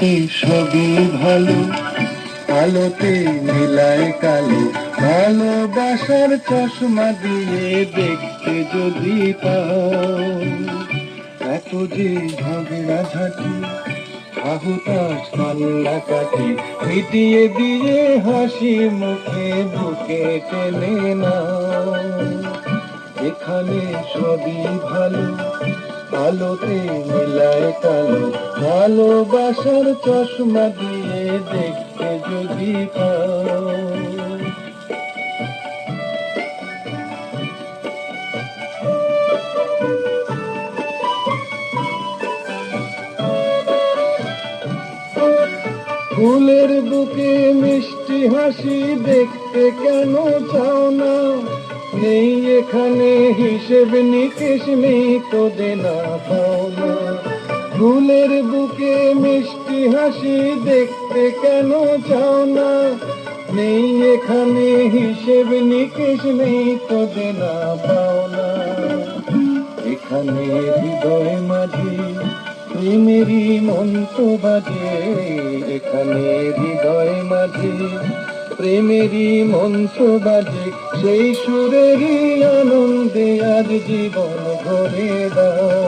সবই ভালো। আলোতে মিলায় কালো। ভালোবাসার চশমা দিয়ে দেখতে যদি পাও এত যে ঝগড়া ঝাঁটি আহুতাস কান্না কাটি, মিটিয়ে দিয়ে হাসি মুখে বুকে টেনে নাও। এখানে সবই ভালো। আলোতে কালো ভালোবাসার চশমা দিয়ে দেখতে যদি ফুলের বুকে মিষ্টি হাসি দেখতে কেন চাও না? নেই এখানে হিসেব নিকেশ নেই তো দেনা পাও না। ফুলের বুকে মিষ্টি হাসি দেখতে কেন চাও না? নেই এখানে হিসেব নিকেশ নেই তো দেনা পাও না। এখানে হৃদয় মাঝে, প্রেমেরই মন্ত্র বাজে। এখানে হৃদয় মাঝে, প্রেমেরই মন্ত্র বাজে। সেই সুরেরই আনন্দে আজ জীবন ভরে দাও।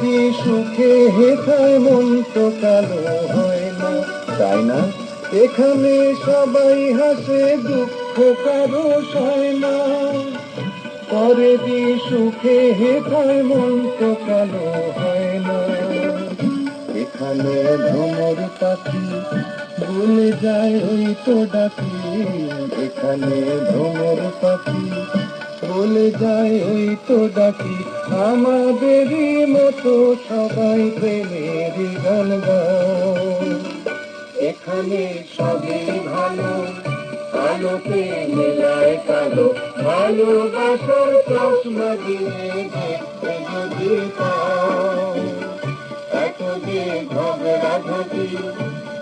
দিয়ে সুখে হেথায় মন তো কালো হয় না। তাই না? এখানে সবাই হাসে, দুঃখ কারও সয় না। পরে দিয়ে সুখে হেথায় মন তো কালো হয় না। এখানে ভ্রমর পাখি ভুলে যায়, ওই তো ডাকি। এখানে ভ্রমর পাখি বলে যায় ওই তো ডাকি। আমাদেরই মতো সবাই প্রেমের গান এখানে সবই ভালো আলোতে মেলায় কালো। ভালোবাসার চশমা দিয়ে দেখতে যদি এত যে ঝগড়া ঝাঁটি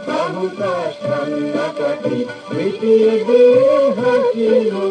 বাহুতাস কান্না কাটি মিটিয়ে দিয়ে হাসি নাও